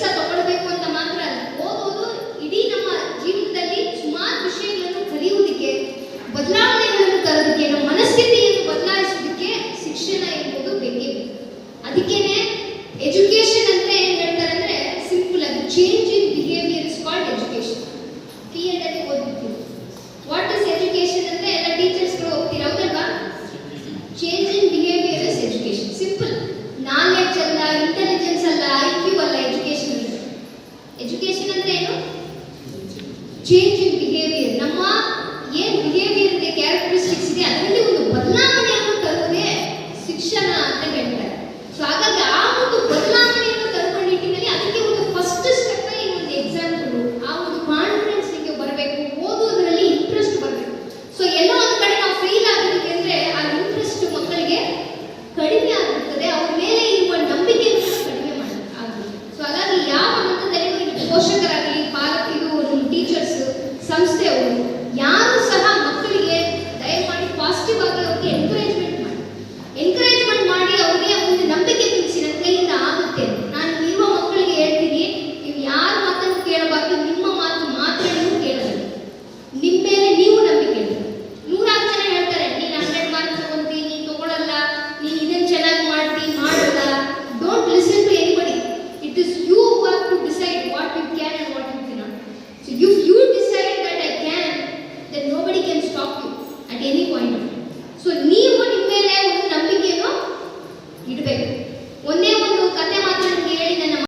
ಕೆಲಸ ತಗೊಳ್ಬೇಕು ಅಂತ ಮಾತ್ರ ಅಲ್ಲ, ಓದೋದು ಇಡೀ ನಮ್ಮ ಜೀವನದಲ್ಲಿ ಸುಮಾರು ವಿಷಯಗಳನ್ನು ಕಲಿಯುವುದಕ್ಕೆ, ಬದಲಾವಣೆಗಳನ್ನು ತರೋದಕ್ಕೆ, ನಮ್ಮ ಮನಸ್ಥಿತಿಯನ್ನು ಬದಲಾಯಿಸೋದಕ್ಕೆ ಶಿಕ್ಷಣ ಎಂಬುದು ಬೇಕೇ ಅದಕ್ಕೇನೆ ಎಜುಕೇಶನ್ ಅಂದ್ರೆ ಏನ್ ಹೇಳ್ತಾರೆ ಅಂದ್ರೆ ಸಿಂಪಲ್ ಆಗಿ change in behaviour is called education P ಅಲ್ಲಿ ವಾಟ್ ಇಸ್ ಎಜುಕೇಶನ್ ಅಂದ್ರೆ ಎಲ್ಲ ಟೀಚರ್ಸ್ಗಳು ಹೋಗ್ತೀರಾ, ಹೌದಲ್ವಾ? Change in behaviour is education simple knowledge ಅಲ್ಲ ಇಂಟೆಲಿಜೆನ್ಸ್ ಅಲ್ಲ ಐ ಕ್ಯೂ ಅಲ್ಲ ಚೇಂಜ್ ಇನ್ ಬಿಹೇವಿಯರ್ ನಮ್ಮ ಏನು ಬಿಹೇವಿಯರ್ ಇದೆ ಕ್ಯಾರೆಕ್ಟರಿಸ್ಟಿಕ್ಸ್ ಇದೆ, ಅದರಲ್ಲಿ ಒಂದು ಬದಲಾವಣೆಯನ್ನು ತರುವುದೇ ಶಿಕ್ಷಣ ಅಂತ ಹೇಳ್ತಾರೆ. ಸೊ ಹಾಗಾಗಿ ಇಡಬೇಕು